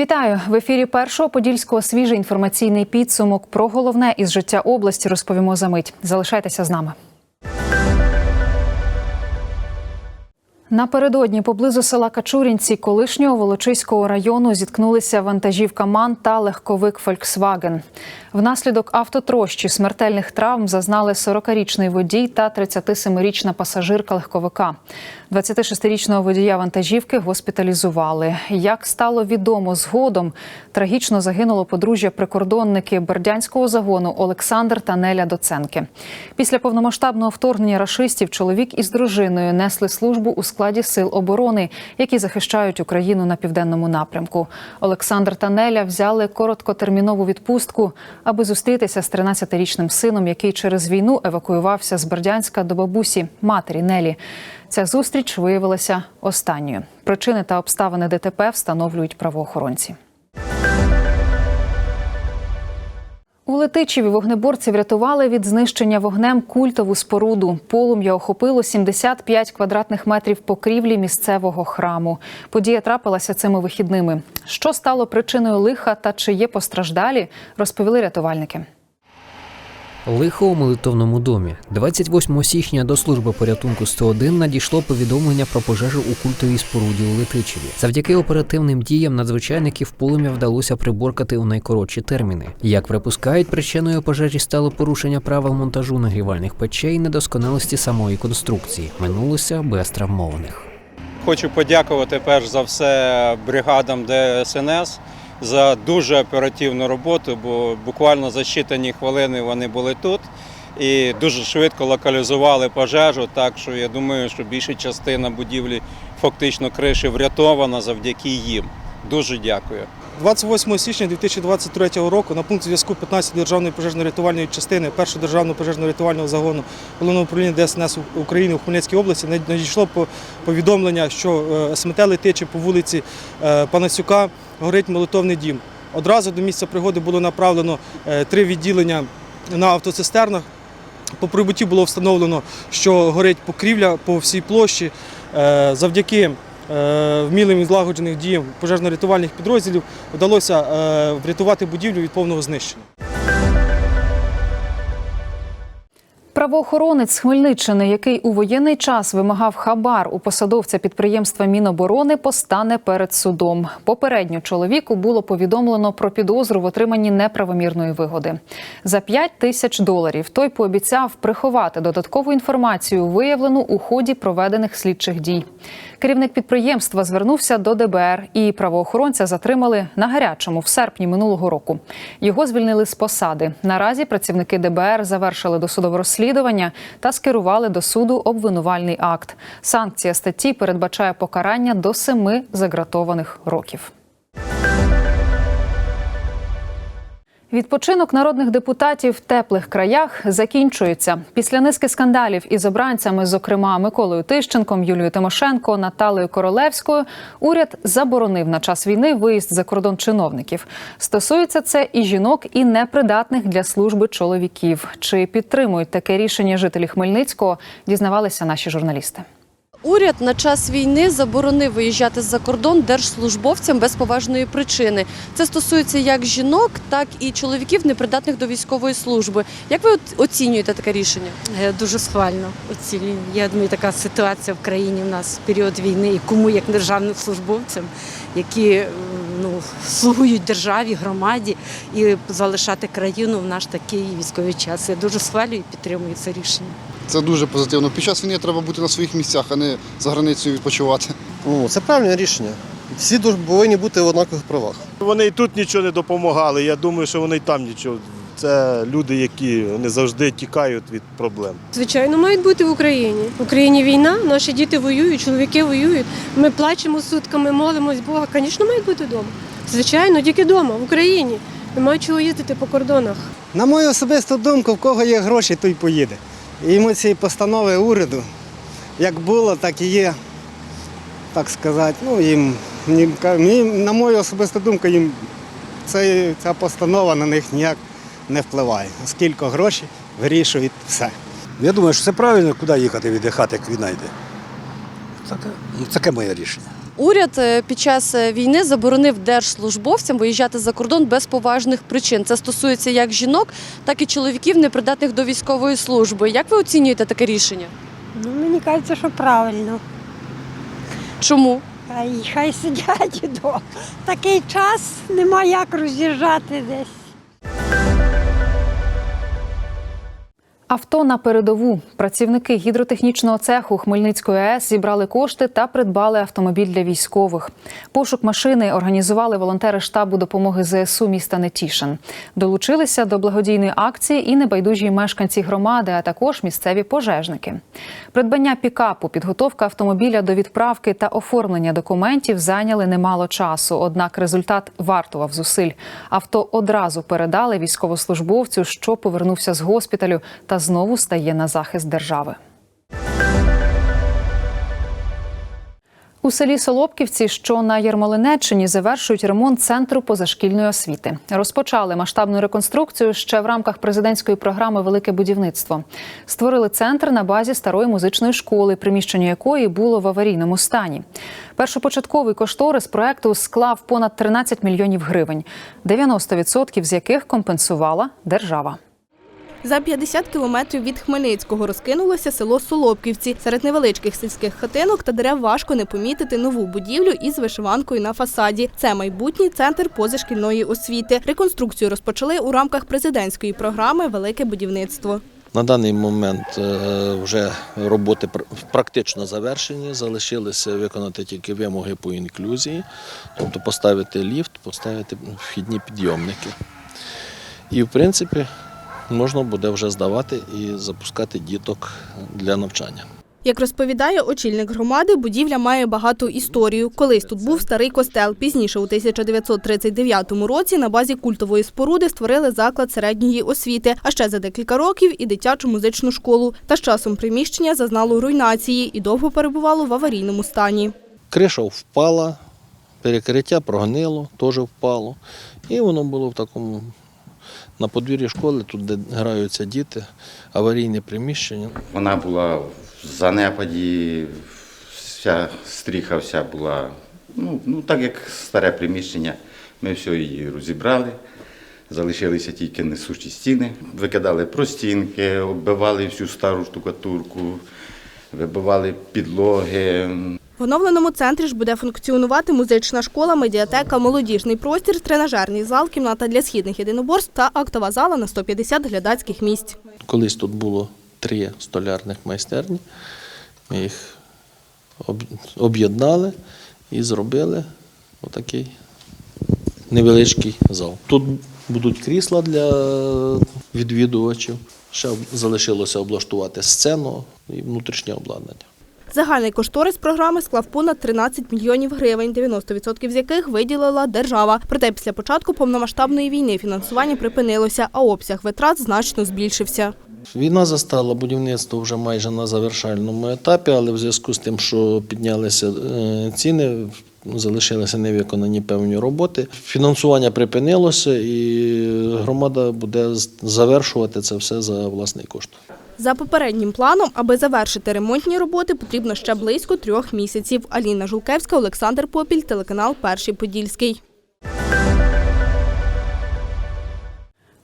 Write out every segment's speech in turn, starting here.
Вітаю в ефірі першого подільського свіжий інформаційний підсумок. Про головне із життя області розповімо за мить. Залишайтеся з нами. Напередодні поблизу села Качурінці колишнього Волочиського району зіткнулися вантажівка МАН та легковик Фольксваген. Внаслідок автотрощі смертельних травм зазнали 40-річний водій та 37-річна пасажирка легковика. 26-річного водія вантажівки госпіталізували. Як стало відомо згодом, трагічно загинуло подружжя прикордонники Бердянського загону Олександр та Неля Доценки. Після повномасштабного вторгнення рашистів чоловік із дружиною несли службу у складі сил оборони, які захищають Україну на південному напрямку. Олександр та Неля взяли короткотермінову відпустку, аби зустрітися з 13-річним сином, який через війну евакуювався з Бердянська до бабусі матері Нелі. Ця зустріч виявилася останньою. Причини та обставини ДТП встановлюють правоохоронці. У Летичеві вогнеборці врятували від знищення вогнем культову споруду. Полум'я охопило 75 квадратних метрів покрівлі місцевого храму. Подія трапилася цими вихідними. Що стало причиною лиха та чи є постраждалі, розповіли рятувальники. Лихо у молитовному домі. 28 січня до служби порятунку 101 надійшло повідомлення про пожежу у культовій споруді у Летичеві. Завдяки оперативним діям надзвичайників полум'я вдалося приборкати у найкоротші терміни. Як припускають, причиною пожежі стало порушення правил монтажу нагрівальних печей, і недосконалості самої конструкції. Минулося без травмованих. Хочу подякувати перш за все бригадам ДСНС за дуже оперативну роботу, бо буквально за щитані хвилини вони були тут і дуже швидко локалізували пожежу. Так що я думаю, що більша частина будівлі, фактично криші, врятована завдяки їм. Дуже дякую. 28 січня 2023 року на пункт зв'язку 15 державної пожежно-рятувальної частини першого державного пожежно-рятувального загону головного управління ДСНС України у Хмельницькій області надійшло повідомлення, що е, СМТ Летичі по вулиці е, Панасюка горить молитовний дім. Одразу до місця пригоди було направлено е, три відділення на автоцистернах. По прибутті було встановлено, що горить покрівля по всій площі. Завдяки вмілим і злагоджених діям пожежно-рятувальних підрозділів вдалося е, врятувати будівлю від повного знищення. Правоохоронець Хмельниччини, який у воєнний час вимагав хабар у посадовця підприємства Міноборони, постане перед судом. Попередньо чоловіку було повідомлено про підозру в отриманні неправомірної вигоди. За 5 тисяч доларів той пообіцяв приховати додаткову інформацію, виявлену у ході проведених слідчих дій. Керівник підприємства звернувся до ДБР, і правоохоронця затримали на гарячому в серпні минулого року. Його звільнили з посади. Наразі працівники ДБР завершили досудове розслідування та скерували до суду обвинувальний акт. Санкція статті передбачає покарання до семи загратованих років. Відпочинок народних депутатів в теплих краях закінчується. Після низки скандалів із обранцями, зокрема Миколою Тищенком, Юлією Тимошенко, Наталею Королевською, уряд заборонив на час війни виїзд за кордон чиновників. Стосується це і жінок, і непридатних для служби чоловіків. Чи підтримують таке рішення жителі Хмельницького? Дізнавалися наші журналісти. Уряд на час війни заборонив виїжджати за кордон держслужбовцям без поважної причини. Це стосується як жінок, так і чоловіків, непридатних до військової служби. Як ви оцінюєте таке рішення? Е, Дуже схвально оцінюю. Я думаю, така ситуація в країні в нас в період війни, і кому як державним службовцям, які ну, слугують державі, громаді, і залишати країну в наш такий військовий час. Я дуже схвалюю і підтримую це рішення. Це дуже позитивно. Під час війни треба бути на своїх місцях, а не за границею відпочивати. Ну, це правильне рішення. Всі повинні бути в однакових правах. Вони і тут нічого не допомагали. Я думаю, що вони і там нічого. Це люди, які не завжди тікають від проблем. Звичайно, мають бути в Україні. В Україні війна, наші діти воюють, чоловіки воюють. Ми плачемо сутками, молимось Бога. Звісно, мають бути вдома. Звичайно, тільки вдома, в Україні. Немає чого їздити по кордонах. На мою особисту думку, в кого є гроші, той поїде. І йому ці постанови уряду, як було, так і є, так сказати. Ну, їм, на мою особисту думку, їм це, ця постанова на них ніяк не впливає. Оскільки гроші вирішують все. Я думаю, що це правильно, куди їхати віддихати, як війна йде. Таке, ну, таке моє рішення. Уряд е, під час е, війни заборонив держслужбовцям виїжджати за кордон без поважних причин. Це стосується як жінок, так і чоловіків, непридатних до військової служби. Як ви оцінюєте таке рішення? Ну, мені кажеться, що правильно. Чому? Хай, хай сидять вдома. Такий час нема як роз'їжджати десь. Авто на передову. Працівники гідротехнічного цеху Хмельницької АЕС зібрали кошти та придбали автомобіль для військових. Пошук машини організували волонтери штабу допомоги ЗСУ міста Нетішин. Долучилися до благодійної акції і небайдужі мешканці громади, а також місцеві пожежники. Придбання пікапу, підготовка автомобіля до відправки та оформлення документів зайняли немало часу. Однак результат вартував зусиль. Авто одразу передали військовослужбовцю, що повернувся з госпіталю та знову стає на захист держави. У селі Солопківці, що на Єрмолинеччині, завершують ремонт центру позашкільної освіти. Розпочали масштабну реконструкцію ще в рамках президентської програми Велике будівництво. Створили центр на базі старої музичної школи, приміщення якої було в аварійному стані. Першопочатковий кошторис проекту склав понад 13 мільйонів гривень, 90% з яких компенсувала держава. За 50 кілометрів від Хмельницького розкинулося село Солопківці. Серед невеличких сільських хатинок та дерев важко не помітити нову будівлю із вишиванкою на фасаді. Це майбутній центр позашкільної освіти. Реконструкцію розпочали у рамках президентської програми Велике будівництво. На даний момент е, вже роботи практично завершені. Залишилося виконати тільки вимоги по інклюзії, тобто поставити ліфт, поставити вхідні підйомники. І, в принципі, можна буде вже здавати і запускати діток для навчання. Як розповідає очільник громади, будівля має багату історію. Колись тут був старий костел. Пізніше, у 1939 році, на базі культової споруди створили заклад середньої освіти, а ще за декілька років і дитячу музичну школу. Та з часом приміщення зазнало руйнації і довго перебувало в аварійному стані. Криша впала, перекриття прогнило, теж впало. І воно було в такому на подвір'ї школи, тут де граються діти, аварійне приміщення. Вона була в занепаді, вся стріха вся була, ну, ну так як старе приміщення. Ми все її розібрали, залишилися тільки несучі стіни, викидали простінки, оббивали всю стару штукатурку, вибивали підлоги. В оновленому центрі ж буде функціонувати музична школа, медіатека, молодіжний простір, тренажерний зал, кімната для східних єдиноборств та актова зала на 150 глядацьких місць. Колись тут було три столярних майстерні. Ми їх об'єднали і зробили отакий невеличкий зал. Тут будуть крісла для відвідувачів. Ще залишилося облаштувати сцену і внутрішнє обладнання. Загальний кошторис програми склав понад 13 мільйонів гривень, 90% з яких виділила держава. Проте після початку повномасштабної війни фінансування припинилося, а обсяг витрат значно збільшився. Війна застала будівництво вже майже на завершальному етапі, але в зв'язку з тим, що піднялися е, ціни, залишилися невиконані певні роботи. Фінансування припинилося, і громада буде завершувати це все за власний кошт. За попереднім планом, аби завершити ремонтні роботи, потрібно ще близько трьох місяців. Аліна Жулкевська, Олександр Попіль, телеканал Перший Подільський.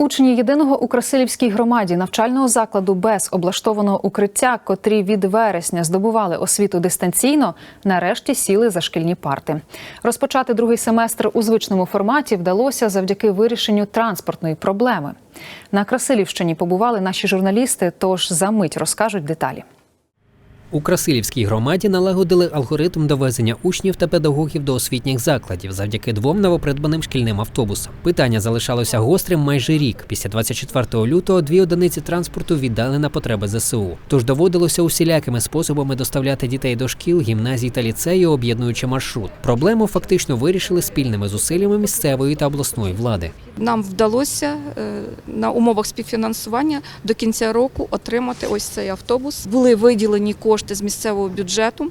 Учні єдиного у Красилівській громаді навчального закладу без облаштованого укриття, котрі від вересня здобували освіту дистанційно, нарешті сіли за шкільні парти. Розпочати другий семестр у звичному форматі вдалося завдяки вирішенню транспортної проблеми. На Красилівщині побували наші журналісти, тож за мить розкажуть деталі. У Красилівській громаді налагодили алгоритм довезення учнів та педагогів до освітніх закладів завдяки двом новопридбаним шкільним автобусам. Питання залишалося гострим майже рік. Після 24 лютого дві одиниці транспорту віддали на потреби ЗСУ. Тож доводилося усілякими способами доставляти дітей до шкіл, гімназій та ліцею, об'єднуючи маршрут. Проблему фактично вирішили спільними зусиллями місцевої та обласної влади. Нам вдалося е, на умовах співфінансування до кінця року отримати ось цей автобус. Були виділені кошти з місцевого бюджету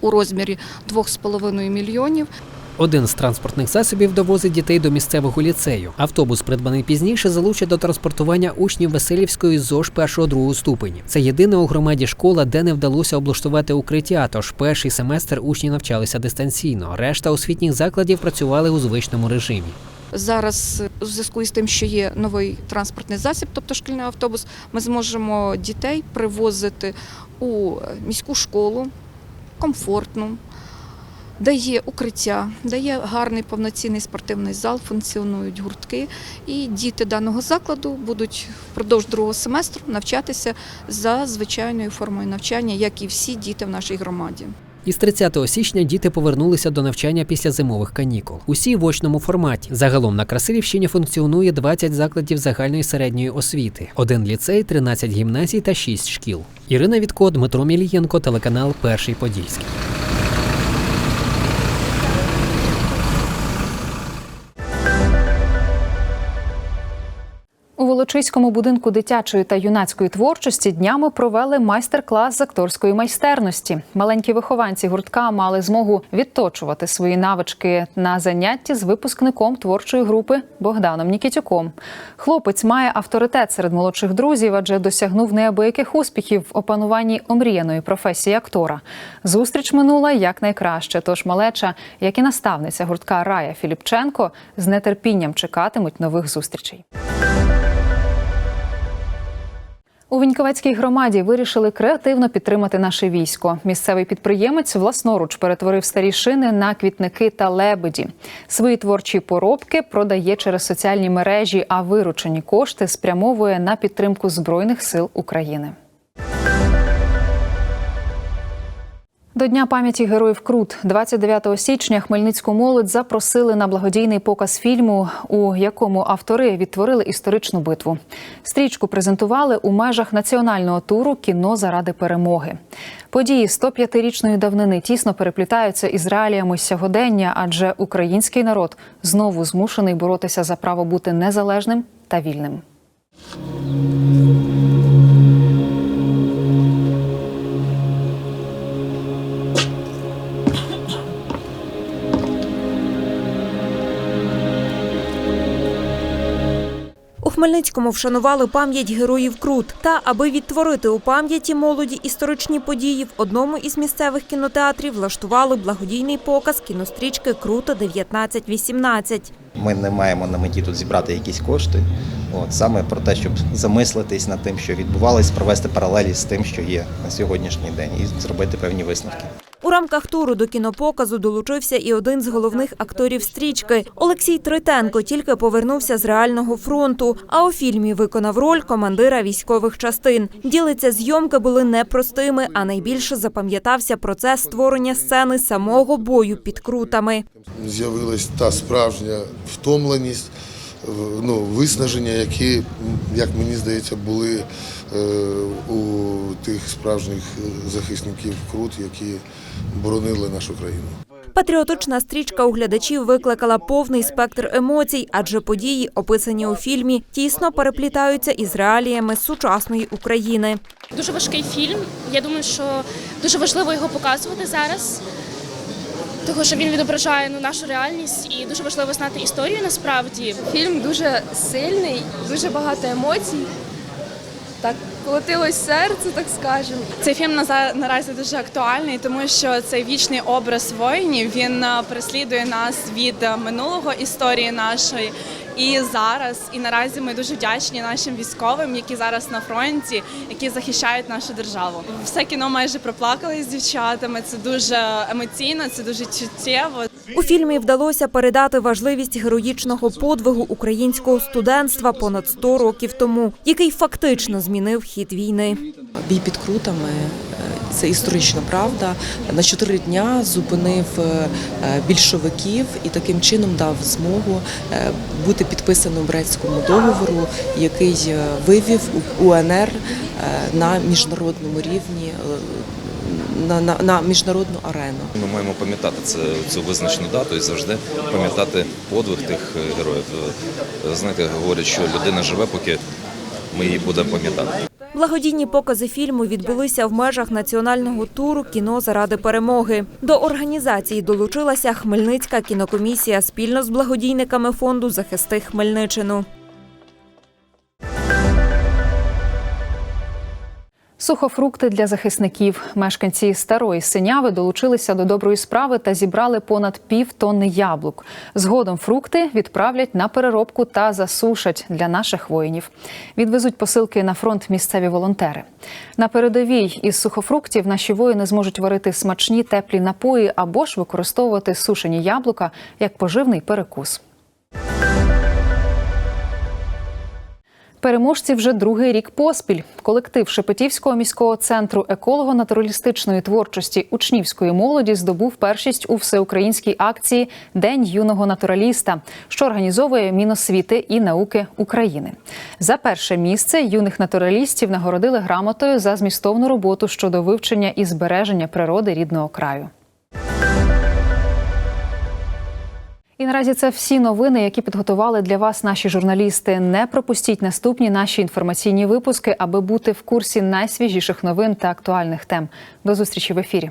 у розмірі 2,5 мільйонів. Один з транспортних засобів довозить дітей до місцевого ліцею. Автобус, придбаний пізніше, залучить до транспортування учнів Васильівської ЗОЖ 1-2 ступені. Це єдина у громаді школа, де не вдалося облаштувати укриття. Тож перший семестр учні навчалися дистанційно. Решта освітніх закладів працювали у звичному режимі. Зараз у зв'язку із тим, що є новий транспортний засіб, тобто шкільний автобус, ми зможемо дітей привозити у міську школу комфортну, дає укриття, дає гарний повноцінний спортивний зал, функціонують гуртки. І діти даного закладу будуть впродовж другого семестру навчатися за звичайною формою навчання, як і всі діти в нашій громаді. Із 30 січня діти повернулися до навчання після зимових канікул. Усі в очному форматі. Загалом на Красилівщині функціонує 20 закладів загальної середньої освіти, один ліцей, 13 гімназій та 6 шкіл. Ірина Вітко, Дмитро Мілієнко, телеканал Перший Подільський. У Волочиському будинку дитячої та юнацької творчості днями провели майстер-клас з акторської майстерності. Маленькі вихованці гуртка мали змогу відточувати свої навички на занятті з випускником творчої групи Богданом Нікітюком. Хлопець має авторитет серед молодших друзів, адже досягнув неабияких успіхів в опануванні омріяної професії актора. Зустріч минула якнайкраще. Тож малеча, як і наставниця гуртка Рая Філіпченко, з нетерпінням чекатимуть нових зустрічей. У Віньковецькій громаді вирішили креативно підтримати наше військо. Місцевий підприємець власноруч перетворив старі шини на квітники та лебеді. Свої творчі поробки продає через соціальні мережі, а виручені кошти спрямовує на підтримку збройних сил України. До Дня пам'яті героїв Крут 29 січня Хмельницьку молодь запросили на благодійний показ фільму, у якому автори відтворили історичну битву. Стрічку презентували у межах національного туру Кіно заради перемоги. Події 105-річної давнини тісно переплітаються із реаліями сьогодення, адже український народ знову змушений боротися за право бути незалежним та вільним. Хмельницькому вшанували пам'ять героїв Крут. Та, аби відтворити у пам'яті молоді історичні події, в одному із місцевих кінотеатрів влаштували благодійний показ кінострічки Круто 1918. Ми не маємо на меті тут зібрати якісь кошти. От саме про те, щоб замислитись над тим, що відбувалось, провести паралелі з тим, що є на сьогоднішній день, і зробити певні висновки. У рамках туру до кінопоказу долучився і один з головних акторів стрічки Олексій Тритенко. Тільки повернувся з реального фронту. А у фільмі виконав роль командира військових частин. Ділиться зйомки були непростими, а найбільше запам'ятався процес створення сцени самого бою під крутами. З'явилась та справжня втомленість, ну, виснаження, які, як мені здається, були е, у тих справжніх захисників Крут, які боронили нашу країну. Патріотична стрічка у глядачів викликала повний спектр емоцій, адже події, описані у фільмі, тісно переплітаються із реаліями сучасної України. Дуже важкий фільм. Я думаю, що дуже важливо його показувати зараз, тому що він відображає ну, нашу реальність і дуже важливо знати історію насправді. Фільм дуже сильний, дуже багато емоцій. Так колотилось серце, так скажемо. Цей фільм наразі дуже актуальний, тому що цей вічний образ воїнів він е, переслідує нас від е, минулого історії нашої і зараз. І наразі ми дуже вдячні нашим військовим, які зараз на фронті, які захищають нашу державу. Все кіно майже проплакали з дівчатами. Це дуже емоційно, це дуже чуттєво. У фільмі вдалося передати важливість героїчного подвигу українського студентства понад 100 років тому, який фактично змінив хід війни. Бій під крутами це історична правда. На чотири дня зупинив е, більшовиків і таким чином дав змогу е, бути підписаним Брестському договору, який е, вивів УНР е, на міжнародному рівні. е, На, на, на міжнародну арену. Ми маємо пам'ятати це, цю визначну дату і завжди пам'ятати подвиг тих е, героїв. Е, Знаєте, говорять, що людина живе, поки ми її будемо пам'ятати. Благодійні покази фільму відбулися в межах національного туру Кіно заради перемоги. До організації долучилася Хмельницька кінокомісія спільно з благодійниками фонду Захисти Хмельниччину. Сухофрукти для захисників. Мешканці старої синяви долучилися до доброї справи та зібрали понад пів тонни яблук. Згодом фрукти відправлять на переробку та засушать для наших воїнів. Відвезуть посилки на фронт місцеві волонтери. На передовій із сухофруктів наші воїни зможуть варити смачні теплі напої або ж використовувати сушені яблука як поживний перекус. Переможці вже другий рік поспіль. Колектив Шепетівського міського центру еколого-натуралістичної творчості учнівської молоді здобув першість у всеукраїнській акції День юного натураліста, що організовує Міносвіти і науки України. За перше місце юних натуралістів нагородили грамотою за змістовну роботу щодо вивчення і збереження природи рідного краю. І наразі це всі новини, які підготували для вас наші журналісти. Не пропустіть наступні наші інформаційні випуски, аби бути в курсі найсвіжіших новин та актуальних тем. До зустрічі в ефірі.